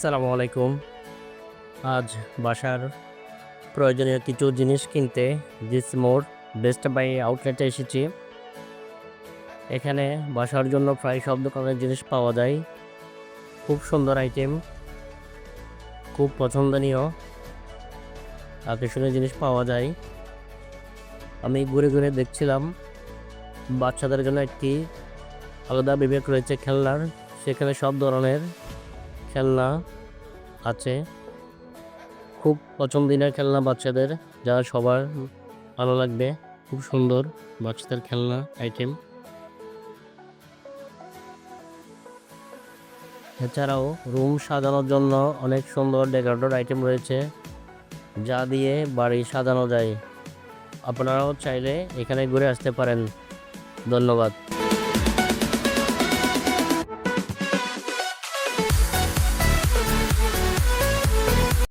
আসসালামু আলাইকুম। আজ বাসার প্রয়োজনীয় কিছু জিনিস কিনতে জিস মোড় বেস্ট বাই আউটলেটে এসেছি। এখানে বাসার জন্য প্রায় সব দোকানের জিনিস পাওয়া যায়। খুব সুন্দর আইটেম খুব পছন্দনীয়। আকর্ষণীয় জিনিস পাওয়া যায়। আমি ঘুরে ঘুরে দেখছিলাম, বাচ্চাদের জন্য একটি আলাদা বিবেক রয়েছে খেলনার, সেখানে সব ধরনের খেলনা আছে। খুব পছন্দিনের খেলনা বাচ্চাদের যা সবার ভালো লাগবে। খুব সুন্দর বাচ্চাদের খেলনা আইটেম এছাড়াও রুম সাজানোর জন্য অনেক সুন্দর ডেকোরেটর আইটেম রয়েছে, যা দিয়ে বাড়ি সাজানো যায়। আপনারাও চাইলে এখানে ঘুরে আসতে পারেন। ধন্যবাদ।